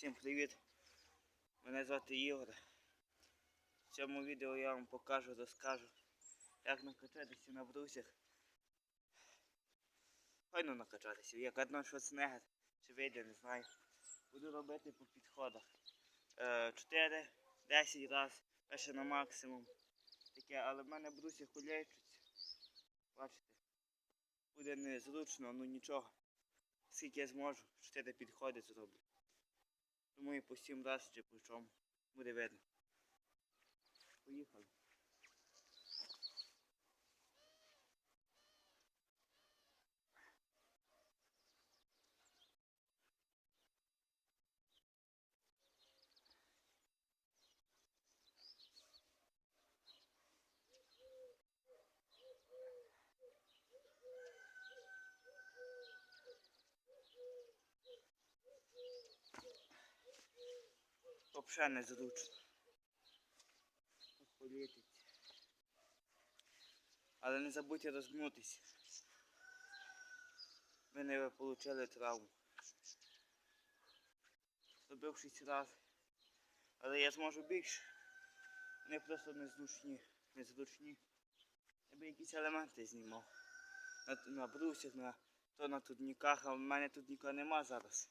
Всім привіт! Мене звати Ігор. В цьому відео я вам покажу, розкажу, як накачатися на брусях. Файно накачатися, як одно Шварценеггер, чи вийде, не знаю. Буду робити по підходах. 4, 10 разів, перше на максимум. Таке, але в мене бруси хулячуться. Бачите? Буде незручно, ну нічого. Скільки я зможу, 4 підходи зроблю. Тому і по 7 разів чи по чому. Буде видно. Поїхали. Взагалі незручно. Політить. Але не забудьте розгнутися. Ви не отримали травму. Зробив 6 разів. Але я зможу більше. Вони просто незручні. Незручні. Я би якісь елементи знімав. На, на брусях, на, то на tudниках, а в мене tudника нема зараз.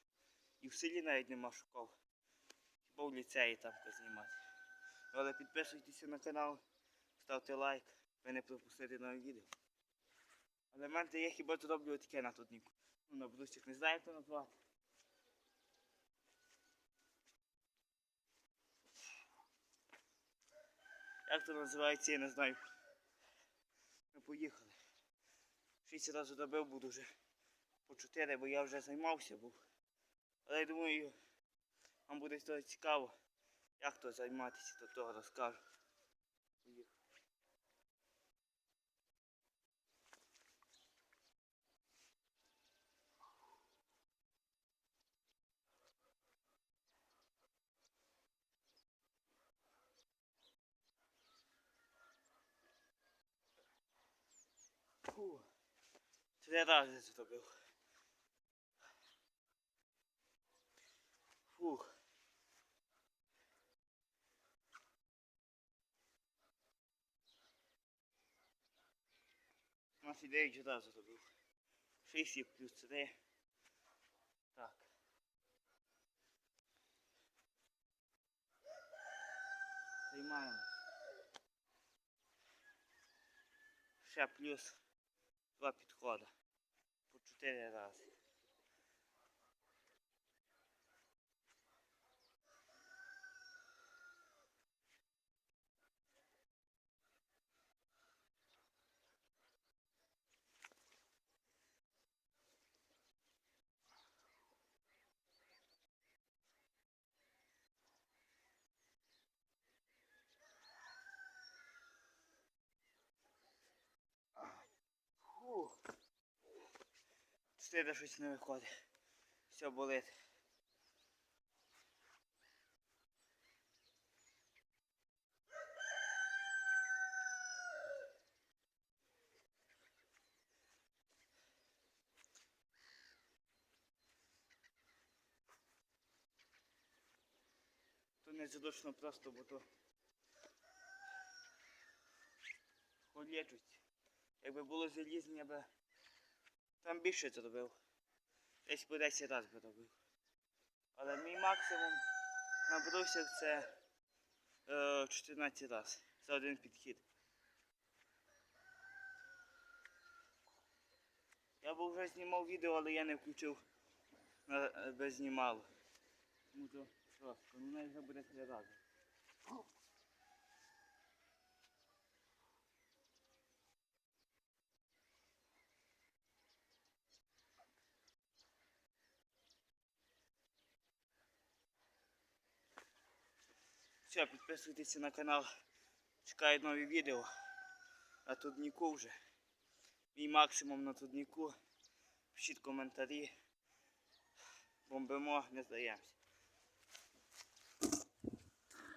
І в селі навіть нема школ. В ліцеї там знімати. Але підписуйтеся на канал, ставте лайк, ви не пропустите нові відео. Елементи я хіба зроблю таке на tudнику. Ну на брусях не знаю, як то назвати. Як то називається, я не знаю. Ми поїхали. Шість разів робив буду вже по чотири, бо я вже займався був. Але я думаю, вам буде то цікаво, як то займатися, то того розкажу. Фу. Три рази зробив. Фух. У нас дев'ять разів зробив. Шість і плюс три. Так. Займаємось. Ще плюс два підходи. По чотири рази. Чотири щось не виходить. Все болить. То незручно просто, бо то холєчуть. Якби було залізне, я би там більше зробив. Десь по 10 разів би робив. Але мій максимум на брусях це е, 14 разів за один підхід. Я б вже знімав відео, але я не включив на, е, без знімало. Тому то жорстко. Ну вже буде три рази. Все, підписуйтесь на канал. Чекаю нові відео. На Тудніку вже. Мій максимум на Тудніку. Пишіть коментарі. Бомбимо, не здаємося.